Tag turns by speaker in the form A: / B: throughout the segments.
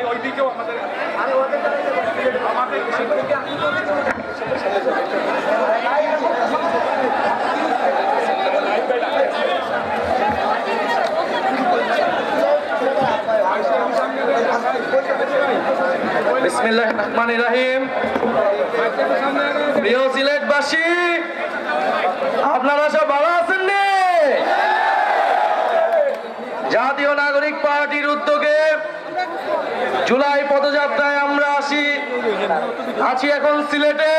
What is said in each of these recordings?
A: ভাই ওইদিকেও আমাদের আমাদের
B: বিসমিল্লাহ রহমান রাহিম প্রিয়? জাতীয় নাগরিক পার্টির উদ্যোগে জুলাই পদযাত্রায় আমরা আসি। আছি এখন সিলেটে।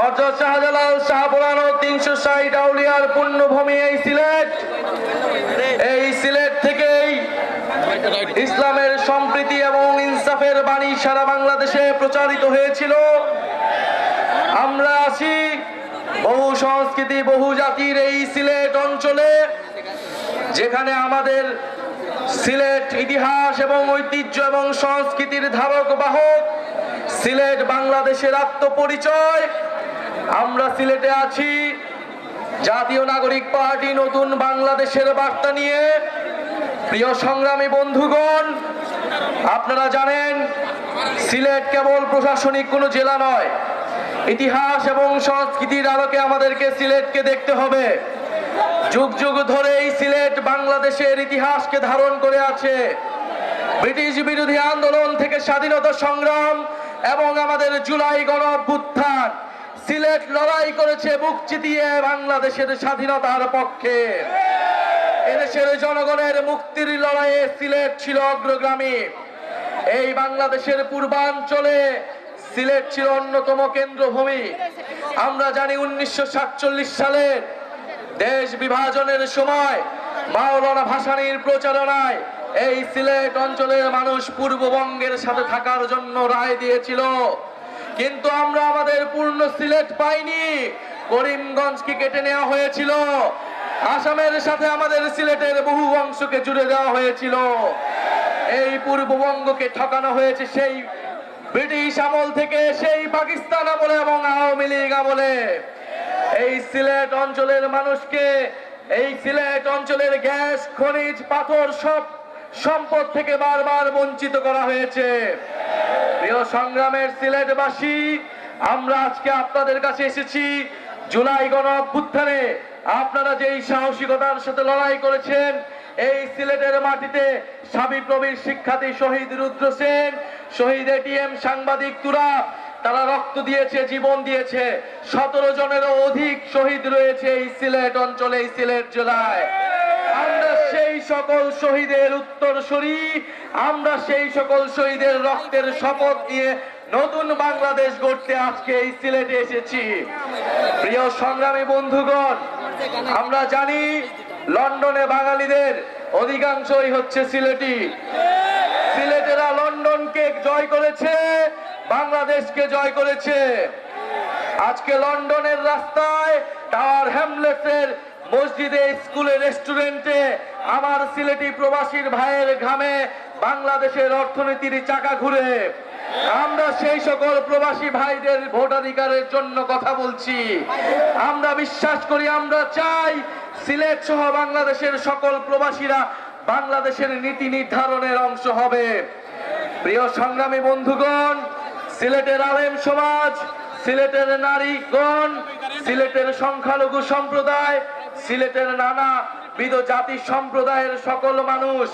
B: হজরত শাহজালাল শাহ পুরানো তিনশো ষাট আউলিয়ার পুণ্যভূমি এই সিলেট। এই সিলেট থেকেই ইসলামের সম্প্রীতি এবং ইনসাফের বাণী সারা বাংলাদেশে প্রচারিত হয়েছিল। আমরা আছি বহু সংস্কৃতি, বহু জাতির এই সিলেট অঞ্চলে, যেখানে আমাদের সিলেট ইতিহাস এবং ঐতিহ্য এবং সংস্কৃতির ধারক বাহক, সিলেট বাংলাদেশের আত্মপরিচয়। আমরা সিলেটে আছি, জাতীয় নাগরিক পার্টি নতুন বাংলাদেশের বার্তা নিয়ে। প্রিয় সংগ্রামী বন্ধুগণ, আপনারা জানেন, সিলেট কেবল প্রশাসনিক কোনো জেলা নয়, ইতিহাস এবং সংস্কৃতির আলোকে আমাদেরকে সিলেটকে দেখতে হবে। যুগ যুগ ধরে এই সিলেট বাংলাদেশের ইতিহাসকে ধারণ করে আছে। ব্রিটিশ বিরোধী আন্দোলন থেকে স্বাধীনতা সংগ্রাম এবং আমাদের জুলাই গণ সিলেট লড়াই করেছে বুক চিতিয়ে বাংলাদেশের স্বাধীনতার পক্ষে। এদেশের জনগণের মুক্তির লড়াইয়ে সিলেট ছিল অগ্রগামী। এই বাংলাদেশের পূর্বাঞ্চলে সিলেট ছিল অন্যতম কেন্দ্রভূমি। আমরা জানি উনিশশো সাতচল্লিশ সালের দেশ বিভাজনের সময় মাওলানা ভাসানীর প্রচারণায় এই সিলেট অঞ্চলের মানুষ পূর্ববঙ্গের সাথে থাকার জন্য রায় দিয়েছিল। কিন্তু আমরা আমাদের পূর্ণ সিলেট পাইনি। করিমগঞ্জকে কেটে নেওয়া হয়েছিল। আসামের সাথে আমাদের সিলেটের বহু অংশকে জুড়ে দেওয়া হয়েছিল। এই পূর্ববঙ্গকে ঠকানো হয়েছে সেই ব্রিটিশ আমল থেকে, সেই পাকিস্তান আমলে এবং আওয়ামী লীগ আমলে। এই সিলেট অঞ্চলের মানুষকে, এই সিলেট অঞ্চলের গ্যাস, খনিজ, পাথর সব সম্পদ থেকে বারবার বঞ্চিত করা হয়েছে। প্রিয় সংগ্রামের সিলেটবাসী, আমরা আজকে আপনাদের কাছে এসেছি জুলাই গণ অভ্যুত্থানে। আপনারা যেই সাহসিকতার সাথে লড়াই করেছেন, এই সিলেটের মাটিতে সাবি প্রবীর শিক্ষার্থী শহীদ রুদ্র সেন, শহীদ এটিএম সাংবাদিক তুরা তারা রক্ত দিয়েছে, জীবন দিয়েছে। সতেরো জনেরও অধিক শহীদ রয়েছে এই সিলেট অঞ্চলে, এই সিলেট জেলায়। আমরা সেই সকল শহীদের উত্তরসূরি, আমরা সেই সকল শহীদের রক্তের শপথ নিয়ে নতুন বাংলাদেশ গড়তে আজকে এই সিলেটে এসেছি। প্রিয় সংগ্রামী বন্ধুগণ, আমরা জানি লন্ডনে বাঙালিদের অধিকাংশই হচ্ছে সিলেটি। সিলেটেরা লন্ডনকে জয় করেছে বাংলাদেশকে জয় করেছে। আজকে লন্ডনের রাস্তায় টাওয়ার হ্যামলেটসের মসজিদে, স্কুলে, রেস্টুরেন্টে আমার সিলেটি প্রবাসীর ভাইয়ের ঘামে বাংলাদেশের অর্থনীতির চাকা ঘুরে। আমরা সেই সকল প্রবাসী ভাইদের ভোটাধিকারের জন্য কথা বলছি। আমরা বিশ্বাস করি, আমরা চাই সিলেট সহ বাংলাদেশের সকল প্রবাসীরা বাংলাদেশের নীতি নির্ধারণের অংশ হবে। প্রিয় সংগ্রামী বন্ধুগণ সিলেটের আলেম সমাজ, সিলেটের নারীগণ, সিলেটের সংখ্যালঘু সম্প্রদায়, সিলেটের নানা বিধ জাতি সম্প্রদায়ের সকল মানুষ,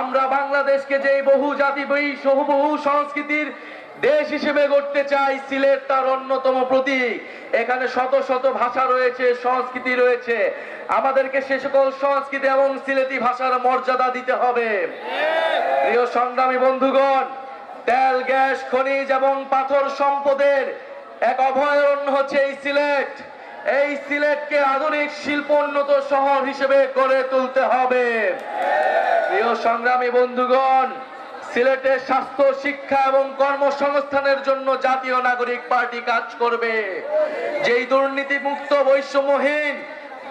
B: আমরা বাংলাদেশকে যে বহু জাতি বহু বহু সংস্কৃতির দেশ হিসেবে গড়তে চাই, সিলেট তার অন্যতম প্রতীক। এখানে শত শত ভাষা রয়েছে, সংস্কৃতি রয়েছে। আমাদেরকে সে সকল সংস্কৃতি এবং সিলেটি ভাষার মর্যাদা দিতে হবে। প্রিয় সংগ্রামী বন্ধুগণ তেল, গ্যাস, খনিজ এবং পাথর সম্পদের এক অভয়ারণ্য হচ্ছে এই সিলেট। এই সিলেটকে আধুনিক শিল্পোন্নত শহর হিসেবে গড়ে তুলতে হবে। প্রিয় সংগ্রামী বন্ধুগণ, সিলেটের স্বাস্থ্য, শিক্ষা এবং কর্মসংস্থানের জন্য জাতীয় নাগরিক পার্টি কাজ করবে। যেই দুর্নীতি মুক্ত বৈষম্যহীন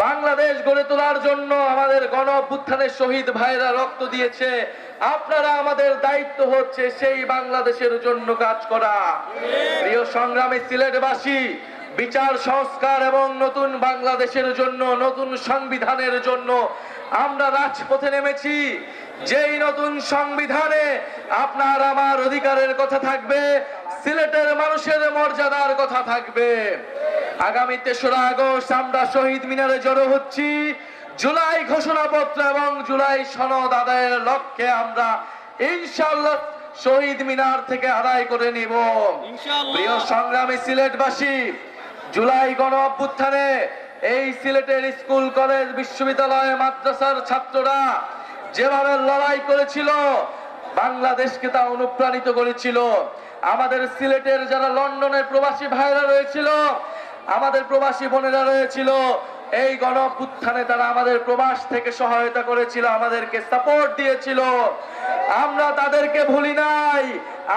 B: বাংলাদেশ গড়ে তোলার জন্য আমাদের গণ শহীদ ভাইরা রক্ত দিয়েছে আপনারা আমাদের দায়িত্ব হচ্ছে সেই বাংলাদেশের জন্য কাজ করা। প্রিয় সংগ্রামী সিলেটবাসী, বিচার, সংস্কার এবং নতুন বাংলাদেশের জন্য, নতুন সংবিধানের জন্য আমরা রাজপথে নেমেছি। যেই নতুন সংবিধানে আপনার আমার অধিকারের কথা থাকবে, সিলেটের মানুষের মর্যাদার কথা থাকবে। আগামী তেসরা আগস্ট আমরা শহীদ মিনারে জড়ো হচ্ছি। জুলাই ঘোষণাপত্র এবং জুলাই সনদ আদায়ের লক্ষ্যে আমরা ইনশাল্লাহ শহীদ মিনার থেকে আদায় করে নিব। প্রিয় সংগ্রামী সিলেটবাসী জুলাই গণ অভ্যুত্থানে এই সিলেটের স্কুল কলেজ বিশ্ববিদ্যালয় মাদ্রাসার ছাত্ররা যেভাবে লড়াই করেছিল বাংলাদেশকে তা অনুপ্রাণিত করেছিল। আমাদের সিলেটের যারা লন্ডনের প্রবাসী ভাইরা রয়েছিল আমাদের প্রবাসী বোনেরা রয়েছিল এই গণ উত্থানে তারা আমাদের প্রবাস থেকে সহায়তা করেছিল, আমাদেরকে সাপোর্ট দিয়েছিল। আমরা তাদেরকে ভুলি নাই।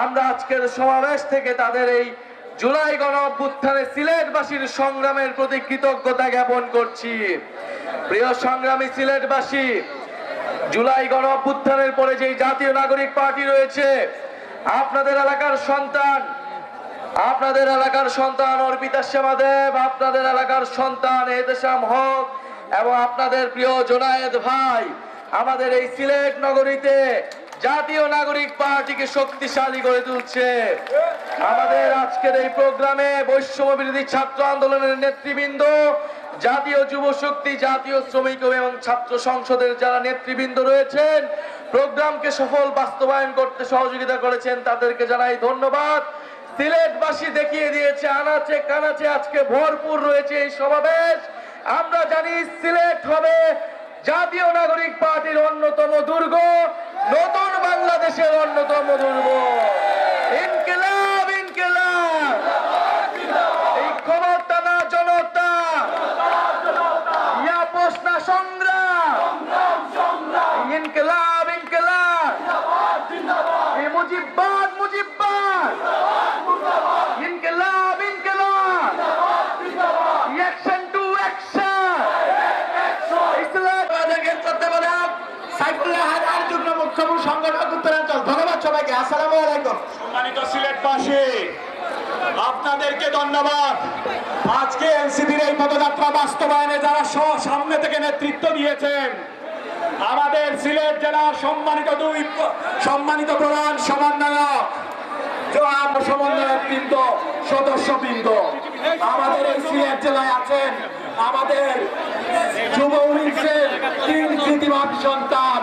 B: আমরা আজকের সমাবেশ থেকে তাদের এই জুলাই গণ অভ্যুত্থানে সিলেটবাসীর সংগ্রামের প্রতি কৃতজ্ঞতা জ্ঞাপন করছি। প্রিয় সংগ্রামী সিলেটবাসী, জুলাই গণ অভ্যুত্থানের পরে যে জাতীয় নাগরিক পার্টি রয়েছে, আপনাদের এলাকার সন্তান আপনাদের এলাকার সন্তান অর্পিতা শ্যামা দেব আপনাদের এলাকার সন্তান এদেশাম হক এবং আপনাদের প্রিয় জোনায়েদ ভাই, আমাদের এই সিলেট নগরীতে জাতীয় নাগরিক পার্টিকে শক্তিশালী করে তুলছে। আমাদের আজকের এই প্রোগ্রামে বৈষম্য বিরোধী ছাত্র আন্দোলনের নেতৃবৃন্দ, জাতীয় যুব শক্তি, জাতীয় শ্রমিক এবং ছাত্র সংসদের যারা নেতৃবৃন্দ রয়েছেন, প্রোগ্রামকে সফল বাস্তবায়ন করতে সহযোগিতা করেছেন, তাদেরকে জানাই ধন্যবাদ। সিলেটবাসী দেখিয়ে দিয়েছে আনাচে কানাচে আজকে ভরপুর রয়েছে এই সমাবেশ। আমরা জানি সিলেট হবে জাতীয় নাগরিক পার্টির অন্যতম দুর্গ নতুন বাংলাদেশের অন্যতম দুর্গ। ইনকিলাব ইনকিলাব! এই ক্ষমতা না জনতা পোষনা সংগ্রাম। ইনকিলাব ইনকিলাব! এই মুজিববাদ
C: আপনাদেরকে ধন্যবাদ। আজকে এনসিপির এই পদযাত্রা বাস্তবায়নে যারা সামনে থেকে নেতৃত্ব দিয়েছেন, আমাদের সিলেট জেলার সম্মানিত দুই সম্মানিত প্রধান সমন্বয়ক জোয়াব সমন্বয়ক বৃন্দ সদস্য বৃন্দ আমাদের এই সিলেট জেলায় আছেন আমাদের যুব উনিশের তিন সন্তান।